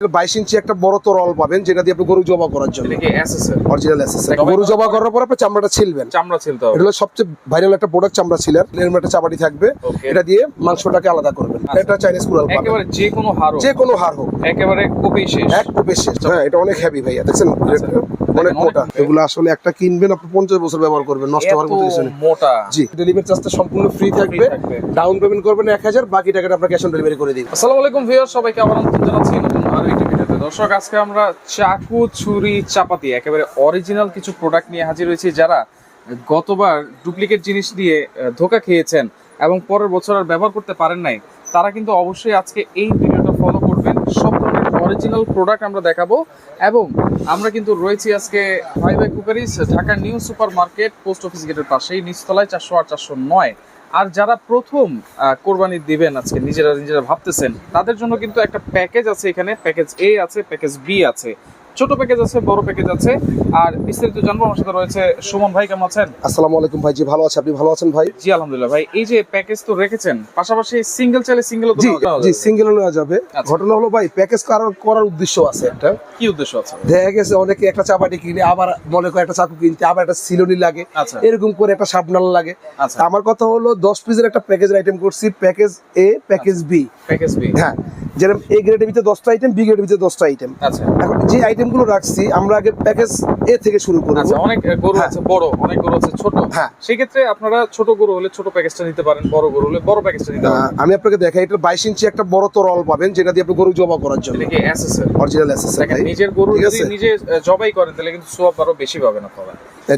বাইশ ইঞ্চি একটা বড় তরল পাবেন যেটা দিয়ে আপনি গরু জবা করার জন্য। অরিজিনাল গরু জবা করার পর আপনি চামড়াটা ছিলবেন। চামড়া ছিল তো এটা সবচেয়ে ভাইরাল একটা প্রোডাক্ট চামড়া ছিলার। এর একটা চাবাটি থাকবে। এটা দিয়ে মাংসটাকে আলাদা করবেন। আচ্ছা। এটা চাইনিজ পাবেন। একেবারে যে কোনো হার যে কোনো হার হোক। একেবারে কপি শেষ। এক কপি শেষ। হ্যাঁ এটা অনেক হেভি ভাইয়া দেখছেন? আচ্ছা। অনেক মোটা। এগুলো আসলে একটা কিনবেন আপনি পঞ্চাশ বছর ব্যবহার করবেন নষ্ট হওয়ার মতো কিছু মোটা। জি। ডেলিভারি চার্জটা সম্পূর্ণ ফ্রি থাকবে। ডাউন পেমেন্ট করবেন এক হাজার বাকি টাকাটা আপনার ক্যাশ অন ডেলিভারি করে দিন আসসালামু আলাইকুম ভিউয়ার সবাইকে আবার আমন্ত্রণ জানাচ্ছি নতুন আরও একটি ভিডিওতে দর্শক আজকে আমরা চাকু ছুরি চাপাতি একেবারে অরিজিনাল কিছু প্রোডাক্ট নিয়ে হাজির হয়েছি যারা গতবার ডুপ্লিকেট জিনিস দিয়ে ধোকা খেয়েছেন এবং পরের বছর আর ব্যবহার করতে পারেন নাই তারা কিন্তু অবশ্যই আজকে এই ভিডিওটা ফলো ধরনের অরিজিনাল প্রোডাক্ট আমরা দেখাবো। এবং আমরা কিন্তু রয়েছি আজকে ফাইভ ভাই cookeries Dhaka new super market post office গেটের পাশেই, নিচতলায় চারশো আট, চারশো নয়। আর যারা প্রথম কোরবানি দিবেন আজকে, নিজেরা নিজেরা ভাবতেছেন, তাদের জন্য কিন্তু একটা প্যাকেজ আছে এখানে। প্যাকেজ এ আছে প্যাকেজ বি আছে। ছোট প্যাকেজ আছে বড় প্যাকেজ আছে। আর বিস্তারিত জানব আমার সাথে রয়েছে সুমন ভাই কেমন আছেন? আসসালামু আলাইকুম ভাই জি ভালো আছে। আপনি ভালো আছেন ভাই? জি আলহামদুলিল্লাহ ভাই। এই যে প্যাকেজ তো রেখেছেন পাশাপাশি সিঙ্গেল চাইলে সিঙ্গেল জি জি সিঙ্গেল নেওয়া যাবে। আচ্ছা। ঘটনা হলো ভাই প্যাকেজ করার করার উদ্দেশ্য আছে একটা। কি উদ্দেশ্য আছে? দেখা গেছে অনেকে একটা চাপাটি কিনে আবার মনে করে একটা চাকু কিনতে আবার একটা সিলোনি লাগে। আচ্ছা। এরকম করে একটা সাবনাল লাগে। আচ্ছা। আমার কথা হলো দশ পিসের একটা প্যাকেজের আইটেম করছি package A package B package B হ্যাঁ। যেরকম এ গ্রেডের ভিতরে দশটা আইটেম বি গ্রেডের ভিতরে দশটা আইটেম আচ্ছা। এখন যে আইটেমগুলো রাখছি আমরা আগে প্যাকেজ এ থেকে শুরু করব। আচ্ছা অনেক গরু হ্যাঁ। আছে বড় অনেক গরু আছে ছোট। হ্যাঁ। সেক্ষেত্রে আপনারা ছোট গরু হলে ছোট প্যাকেজটা নিতে পারেন বড় গরু হলে বড় প্যাকেজটা নিতে পারেন। আমি আপনাকে দেখাই এটা বাইশ ইঞ্চি একটা বড় তরল পাবেন যেটা দিয়ে আপনি গরু জবা করার জন্য। এটা কি এসএসএল অরিজিনাল এসএস দেখেন নিজের গরু যদি নিজে জবাই করেন তাহলে কিন্তু সোয়াব আরও বেশি পাবেন আপনারা।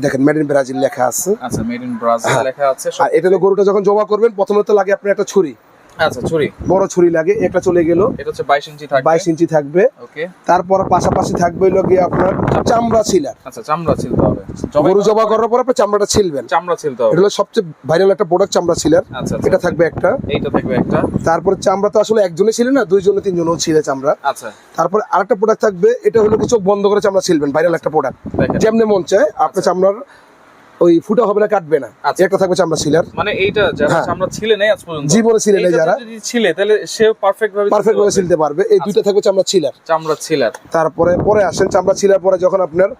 দেখেন মেড ইন ব্রাজিল লেখা আছে। আচ্ছা মেড ইন ব্রাজিল। লেখা আছে আর এটা হলো গরুটা যখন জবা করবেন প্রথমে তো লাগে আপনার একটা ছুরি। আচ্ছা ছুরি। বড় ছুরি লাগে একটা চলে গেল। এটা হচ্ছে 22 ইঞ্চি থাকবে। বাইশ ইঞ্চি থাকবে। ওকে। তারপর পাশাপাশি থাকবে হলো গিয়ে আপনার চামড়া ছিলার। আচ্ছা চামড়া ছিলতে হবে। গরু জবা করার পর আপনি চামড়াটা ছিলবেন। চামড়া ছিলতে হবে। এটা হলো সবচেয়ে ভাইরাল একটা প্রোডাক্ট চামড়া ছিলার। আচ্ছা এটা থাকবে একটা। এইটা থাকবে একটা। তারপর চামড়া তো আসলে একজনে ছিলেন না দুইজনে তিনজনও ছিল চামড়া। আচ্ছা। তারপর আরেকটা প্রোডাক্ট থাকবে এটা হলো কি চোখ বন্ধ করে চামড়া ছিলবেন ভাইরাল একটা প্রোডাক্ট যেমনি মন চায় আপনার চামড়ার ওই ফুটা হবে না কাটবে না। আচ্ছা। একটা থাকবে চামড়া ছিলার মানে এইটা যারা হ্যাঁ। চামড়া ছিলে নেই আজ পর্যন্ত। জীবনে ছিলে নাই যারা। যদি ছিলে তাহলে সে পারফেক্ট ভাবে পারফেক্ট ভাবে ছিলতে পারবে। এই দুইটা থাকবে চামড়া ছিলার। চামড়া ছিলার। তারপরে পরে আসেন চামড়া ছিলার পরে যখন আপনার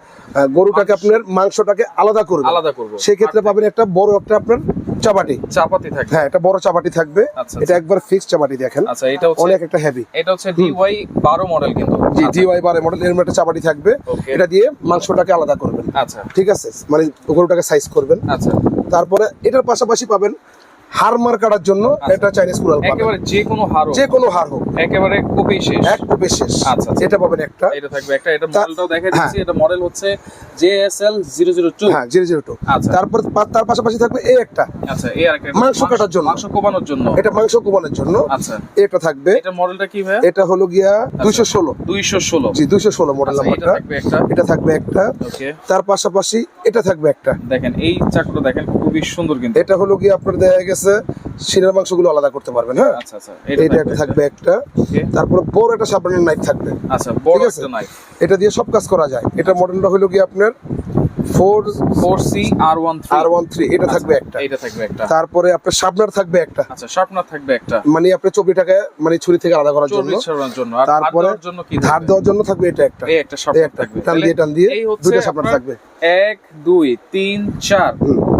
গরুটাকে আপনার মাংসটাকে আলাদা করবে আলাদা করবে। সেই ক্ষেত্রে পাবেন একটা বড় একটা আপনার চাপাটি চাপাতি থাকবে হ্যাঁ একটা বড় চাপাটি থাকবে। আচ্ছা, এটা একবার ফিক্স চাপাটি দেখেন। আচ্ছা এটা হচ্ছে অনেক একটা হেভি এটা হচ্ছে ডিওয়াই 12 মডেল কিন্তু। জি ডিওয়াই বারে মডেল এর মধ্যে একটা চাপাটি থাকবে। এটা দিয়ে মাংসটাকে আলাদা করবেন। আচ্ছা। ঠিক আছে? মানে গরুটাকে সাইজ করবেন। আচ্ছা। তারপরে এটার পাশাপাশি পাবেন হার মার কাটার জন্য এটা চাইনিজ কুড়াল পাবেন একেবারে যে কোনো হারও যে কোনো হার হোক। একেবারে কপি শেষ। এক কোপে শেষ। আচ্ছা, আচ্ছা। এটা পাবেন একটা। এটা থাকবে একটা। এটা মডেলটাও দেখা দিচ্ছি। এটা মডেল হচ্ছে জেএসএল 002 হ্যাঁ জিরো জিরো টু আচ্ছা। তারপর তার পাশাপাশি থাকবে এই একটা। আচ্ছা এই আরেকটা মাংস কাটার জন্য। মাংস কোবানোর জন্য। এটা মাংস কোবানোর জন্য। আচ্ছা। এটা থাকবে। এটা মডেলটা কি ভাই এটা হলো গিয়া দুইশো ষোলো। 216 জি দুইশো ষোলো মডেল আচ্ছা, এটা নাম্বারটা থাকবে একটা। এটা থাকবে একটা। ওকে। তার পাশাপাশি এটা থাকবে একটা। দেখেন এই চাকুটা দেখেন খুবই সুন্দর কিন্তু। এটা হলো গিয়া আপনার দেখা গেছে সিনের মাংসগুলো আলাদা করতে পারবেন হ্যাঁ? আচ্ছা আচ্ছা এটা একটা থাকবে একটা। তারপরে বড় একটা সাবানের নাইফ থাকবে। আচ্ছা বড় ঠিক একটা নাইফ এটা দিয়ে সব কাজ করা যায়। এটা মডেলটা হলো গিয়ে আপনার? ফোর 4C R13 আর ওয়ান থ্রি এটা থাকবে একটা। এটা থাকবে একটা। তারপরে আপনার শার্পনার থাকবে একটা। আচ্ছা শার্পনার থাকবে একটা। মানে আপনার মানে ছুরি থেকে আলাদা করার জন্য। জন্য। আর তারপরে জন্য কি ধার দেওয়ার জন্য থাকবে এটা একটা। এই একটা শার্পনার থাকবে। টান দিয়ে টান দিয়ে এই শার্পনার আপনার থাকবে। এক দুই তিন চার।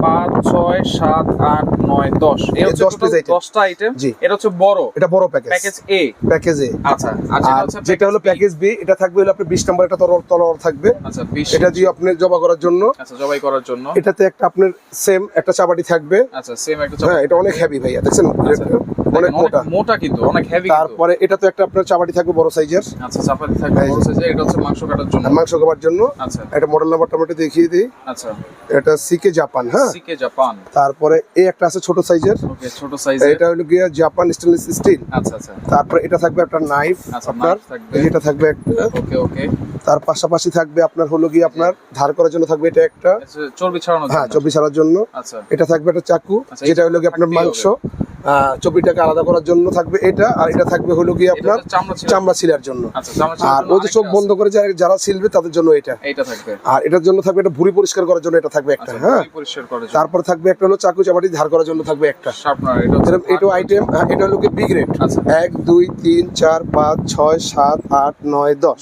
পাঁচ ছয় সাত আট নয় দশ। এই হচ্ছে 10 piece total item। দশটা আইটেম। এটা হচ্ছে বড়। এটা বড় package package A package A আচ্ছা আর যেটা হলো প্যাকেজ বি এটা থাকবে হলো আপনার বিশ নম্বর একটা তরল তরল থাকবে। আচ্ছা এটা দিয়ে আপনি জবা করার জন্য। আচ্ছা জবাই করার জন্য। এটাতে একটা আপনার সেম একটা চাপাটি থাকবে। আচ্ছা সেম একটা হ্যাঁ এটা অনেক হ্যাভি ভাইয়া দেখছেন? আচ্ছা। অনেক মোটা। মোটা কিন্তু অনেক হেভি তারপরে এটা তো একটা আপনার চাপাটি থাকবে বড় সাইজের আচ্ছা চাপাতি থাকবে বড় size এটা হচ্ছে মাংস কাটার জন্য। মাংস জন্য। আচ্ছা। এটা মডেল নাম্বারটা দেখিয়ে দিই। আচ্ছা। এটা সিকে জাপান হ্যাঁ? সিকে জাপান তারপরে এই একটা আছে ছোট সাইজের ওকে ছোট সাইজের এটা হলো গিয়া জাপান স্টেনলেস স্টিল আচ্ছা আচ্ছা। তারপরে এটা থাকবে একটা নাইফ আচ্ছা, আপনার। এটা থাকবে একটা। ওকে ওকে। তার পাশাপাশি থাকবে আপনার হলো গিয়ে আপনার ধার করার জন্য থাকবে এটা একটা। আচ্ছা, চর্বি ছড়ানোর হ্যাঁ জন্য। আচ্ছা। এটা থাকবে একটা চাকু। আচ্ছা, যেটা হলো গিয়ে আপনার মাংস। চব্বিশ টাকা আলাদা করার জন্য থাকবে এটা আর এটা থাকবে হলো কি আপনার চামড়া ছিলার। জন্য। আচ্ছা আর ওই যে চোখ বন্ধ করে যারা- ছিলবে তাদের জন্য এটা। থাকবে। আর এটার জন্য থাকবে এটা ভুড়ি পরিষ্কার করার জন্য এটা থাকবে একটা আচ্ছা হ্যাঁ। তারপর থাকবে একটা হলো চাকু চাপাটি ধার করার জন্য থাকবে একটা। এটা আইটেম এটা হলো কি বিগ রেট আচ্ছা। এক দুই তিন চার পাঁচ ছয় সাত আট নয় দশ।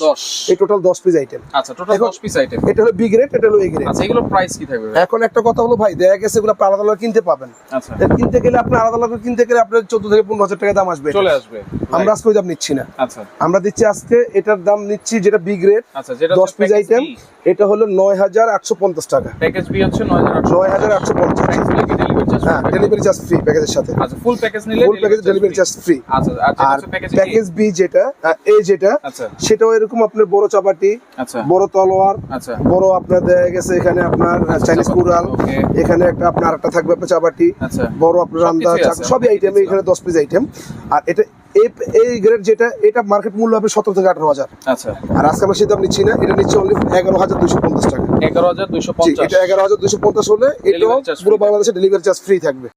এই টোটাল দশ পিস আইটেম আচ্ছা টোটাল এখন- 10 পিস আইটেম এটা হলো বিগ রেট এটা হলো এগ রেট আচ্ছা এগুলো প্রাইস কি থাকবে? এখন একটা কথা হলো ভাই দেখা গেছে এগুলো আলাদা আলাদা কিনতে পাবেন। আচ্ছা। কিনতে গেলে আপনি আলাদা আলাদা কিনতে গেলে আপনার চোদ্দ থেকে পনেরো হাজার টাকা দাম আসবে চলে আসবে। আমরা আজকে ওই দাম নিচ্ছি না। আচ্ছা। আমরা দিচ্ছি আজকে এটার দাম নিচ্ছি যেটা বিগ রেট আচ্ছা দশ পিস আইটেম এটা হলো নয় হাজার আটশো পঞ্চাশ টাকা। প্যাকেজ বি হচ্ছে নয় হাজার আটশো পঞ্চাশ। ডেলিভারি চার্জ হ্যাঁ ডেলিভারি চার্জ ফ্রি প্যাকেজের সাথে। আচ্ছা ফুল প্যাকেজ নিলে full package delivery charge free আচ্ছা আর প্যাকেজ বি যেটা এ যেটা আচ্ছা। সেটাও এরকম আপনার বড় চাপাটি বড় তলোয়ার বড় আপনার গেছে এখানে আপনার চাইনিজ কুড়াল এখানে একটা আপনার একটা থাকবে আপনার চাপাটি বড় আপনার রান্দা সবই আইটেম দেখেছিলাম। এখানে দশ পিস আইটেম আর এটা এই গ্রেড যেটা এটা মার্কেট মূল্য হবে সতেরো থেকে আঠারো হাজার। আচ্ছা। আর আজকে আমরা সেটা নিচ্ছি না এটা নিচ্ছি অনলি এগারো হাজার দুশো পঞ্চাশ টাকা। জি 11250 এটা এগারো হাজার দুশো পঞ্চাশ হলে এটা পুরো বাংলাদেশে ডেলিভারি চার্জ ফ্রি থাকবে।